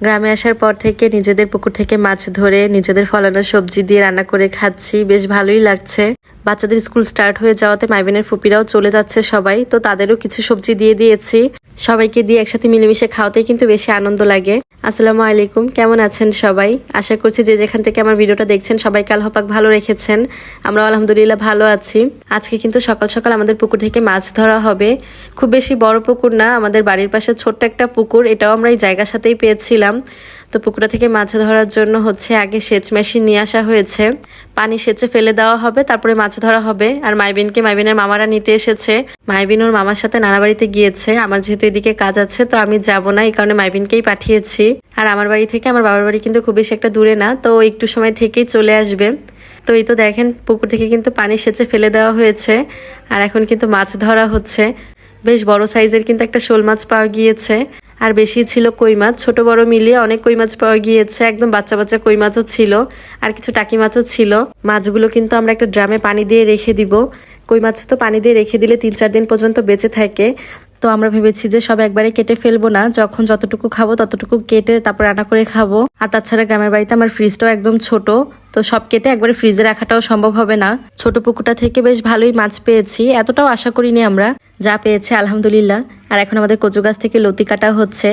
গ্রামে আসার পর থেকে নিজেদের পুকুর থেকে মাছ ধরে নিজেদের ফলানো সবজি দিয়ে রান্না করে খাচ্ছি। বেশ ভালোই লাগছে। বাচ্চাদের স্কুল স্টার্ট হয়ে যাওয়াতে মাইবিনের ফুপিরাও চলে যাচ্ছে সবাই। তো তাদেরও কিছু সবজি দিয়ে দিয়েছি। সবাইকে দিয়ে একসাথে মিলেমিশে খাওয়াতেই কিন্তু বেশি আনন্দ লাগে। আসসালামু আলাইকুম, কেমন আছেন সবাই? আশা করছি যে যেখান থেকে আমার ভিডিওটা দেখছেন সবাই কাল হপাক ভালো রেখেছেন। আমরা আলহামদুলিল্লাহ ভালো আছি। আজকে কিন্তু সকাল সকাল আমাদের পুকুর থেকে মাছ ধরা হবে। খুব বেশি বড় পুকুর না, আমাদের বাড়ির পাশে ছোট্ট একটা পুকুর, এটাও আমরা এই জায়গার সাথেই পেয়েছিলাম। তো পুকুরটা থেকে মাছ ধরার জন্য হচ্ছে আগে সেচ মেশিন নিয়ে আসা হয়েছে। পানি সেচে ফেলে দেওয়া হবে, তারপরে মাছ ধরা হবে। আর মাইবিনকে মাইবিনের মামারা নিতে এসেছে। মাইবিন ওর মামার সাথে নানা বাড়িতে গিয়েছে। আমার যেহেতু এদিকে কাজ আছে, তো আমি যাব না, এই কারণে মাইবিনকেই পাঠিয়েছি। আর আমার বাড়ি থেকে আমার বাবার বাড়ি কিন্তু খুব বেশি একটা দূরে না, তো একটু সময় থেকেই চলে আসবে। তো এই তো দেখেন, পুকুর থেকে কিন্তু পানি সেচে ফেলে দেওয়া হয়েছে। আর এখন কিন্তু মাছ ধরা হচ্ছে। বেশ বড় সাইজের কিন্তু একটা শোল মাছ পাওয়া গিয়েছে। আর বেশি ছিল কই মাছ। ছোট বড় মিলিয়ে অনেক কই মাছ পাওয়া গিয়েছে। একদম বাচ্চা বাচ্চা কই মাছও ছিল। আর কিছু টাকি মাছও ছিল। মাছগুলো কিন্তু আমরা একটা ড্রামে পানি দিয়ে রেখে দিব। কই মাছ তো পানি দিয়ে রেখে দিলে তিন চার দিন পর্যন্ত বেঁচে থাকে। তো আমরা ভেবেছি যে সব একবারে কেটে ফেলব না। যখন যতটুকু খাব ততটুকু কেটে তারপর রান্না করে খাব। আর তাছাড়া গ্রামের বাড়িতে আমার ফ্রিজটাও একদম ছোট। তো সব কেটে একবারে ফ্রিজে রাখাটাও সম্ভব হবে না। ছোট পুকুরটা থেকে বেশ ভালোই মাছ পেয়েছি, এতটাও আশা করিনি আমরা, যা পেয়েছি আলহামদুলিল্লাহ। আর এখন আমাদের কচু গাছ থেকে লতি কাটা হচ্ছে।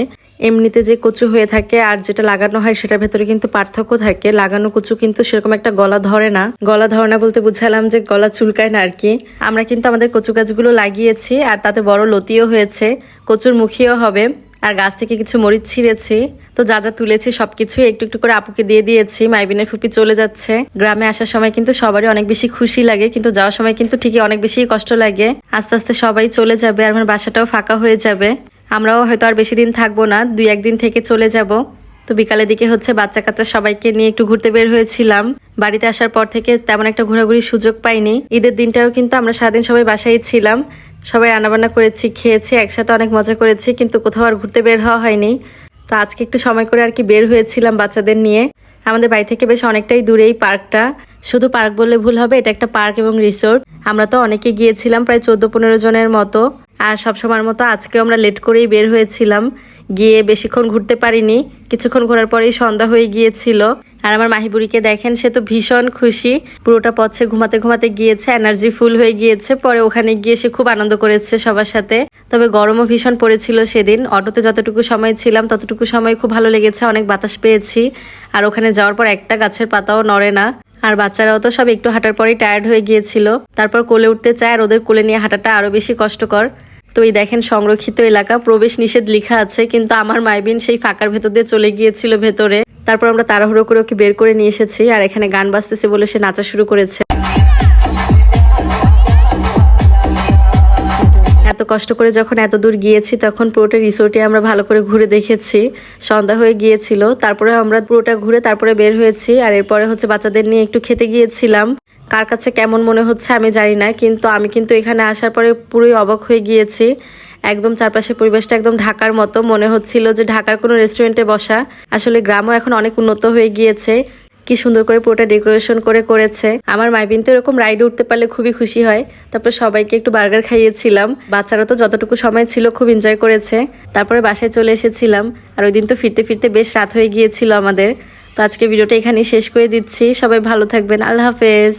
এমনিতে যে কচু হয়ে থাকে আর যেটা লাগানো হয় সেটার ভেতরে কিন্তু পার্থক্য থাকে। লাগানো কচু কিন্তু সেরকম একটা গলা ধরে না। গলা ধরে না বলতে বুঝালাম যে গলা চুলকায় না আর কি। আমরা কিন্তু আমাদের কচু গাছগুলো লাগিয়েছি আর তাতে বড় লতিও হয়েছে। কচুর মুখিও হবে। আর গাছ থেকে কিছু মরিচ ছিঁড়েছি। তো যা যা তুলেছি সবকিছুই একটু একটু করে আপুকে দিয়ে দিয়েছি। মাইবিনের ফুপি চলে যাচ্ছে। গ্রামে আসার সময় কিন্তু সবারই অনেক বেশি খুশি লাগে, কিন্তু যাওয়ার সময় কিন্তু ঠিকই অনেক বেশি কষ্ট লাগে। আস্তে আস্তে সবাই চলে যাবে আর আমার বাসাটাও ফাঁকা হয়ে যাবে। আমরাও হয়তো আর বেশি দিন থাকব না, দুই একদিন থেকে চলে যাব। তো বিকালের দিকে হচ্ছে বাচ্চা কাচ্চা সবাইকে নিয়ে একটু ঘুরতে বের হয়েছিলাম। বাড়িতে আসার পর থেকে তেমন একটা ঘোরাঘুরির সুযোগ পাইনি। ঈদের দিনটাও কিন্তু আমরা সারাদিন সবাই বাসায় ছিলাম। সবাই রান্নাবান্না করেছি, খেয়েছি, একসাথে অনেক মজা করেছি, কিন্তু কোথাও আর ঘুরতে বের হওয়া হয়নি। তো আজকে একটু সময় করে আর কি বের হয়েছিলাম বাচ্চাদের নিয়ে। আমাদের বাড়ি থেকে বেশ অনেকটাই দূরে এই পার্কটা। শুধু পার্ক বললে ভুল হবে, এটা একটা পার্ক এবং রিসোর্ট। আমরা তো অনেকে গিয়েছিলাম, প্রায় চোদ্দ পনেরো জনের মতো। আর সবসময়ের মতো আজকেও আমরা লেট করেই বের হয়েছিলাম। গিয়ে বেশিক্ষণ ঘুরতে পারিনি, কিছুক্ষণ ঘোরার পরেই সন্ধ্যা হয়ে গিয়েছিল। আর আমার মাহিবুড়িকে দেখেন, সে তো ভীষণ খুশি। পুরোটা পথে ঘুমাতে ঘুমাতে গিয়েছে এনার্জি ফুল হয়ে গিয়েছে। পরে ওখানে গিয়ে সে খুব আনন্দ করেছে সবার সাথে। তবে গরমও ভীষণ পড়েছিল সেদিন। অটোতে যতটুকু সময় ছিলাম, ততটুকু সময় খুব ভালো লেগেছে, অনেক বাতাস পেয়েছি। আর ওখানে যাওয়ার পর একটা গাছের পাতাও নড়ে না। আর বাচ্চারাও তো সব একটু হাঁটার পরেই টায়ার্ড হয়ে গিয়েছিল। তারপর কোলে উঠতে চায় আর ওদের কোলে নিয়ে হাঁটাটা আরও বেশি কষ্টকর। তো এই দেখেন, সংরক্ষিত এলাকা, প্রবেশ নিষেধ লেখা আছে, কিন্তু আমার মাইবিন সেই ফাঁকার ভেতর দিয়ে চলে গিয়েছিল ভেতরে। তারপর আমরা তাড়াহুড়ো করে ওকে বের করে নিয়ে এসেছি আর এখানে গান বাজতেছে বলে সে নাচা শুরু করেছে। এত কষ্ট করে যখন এত দূর গিয়েছি, তখন পুরোটা রিসোর্টে আমরা ভালো করে ঘুরে দেখেছি। সন্ধ্যা হয়ে গিয়েছিল, তারপরে আমরা পুরোটা ঘুরে তারপরে বের হয়েছি আর এরপরে হচ্ছে বাচ্চাদের নিয়ে একটু খেতে গিয়েছিলাম। কার কাছে কেমন মনে হচ্ছে আমি জানি না, কিন্তু আমি কিন্তু এখানে আসার পরে পুরোই অবাক হয়ে গিয়েছি। একদম চারপাশের পরিবেশটা একদম ঢাকার মতো। মনে হচ্ছিল যে ঢাকার কোনো রেস্টুরেন্টে বসা। আসলে গ্রামও এখন অনেক উন্নত হয়ে গিয়েছে। কি সুন্দর করে পুরোটা ডেকোরেশন করে করেছে। আমার মাইবিন তো এরকম রাইডে উঠতে পারলে খুবই খুশি হয়। তারপর সবাইকে একটু বার্গার খাইয়েছিলাম। বাচ্চারা তো যতটুকু সময় ছিল খুব এনজয় করেছে। তারপরে বাসায় চলে এসেছিলাম। আর ওই দিন তো ফিরতে ফিরতে বেশ রাত হয়ে গিয়েছিল আমাদের। তো আজকে ভিডিওটা এখানেই শেষ করে দিচ্ছি। সবাই ভালো থাকবেন। আল্লাহ হাফেজ।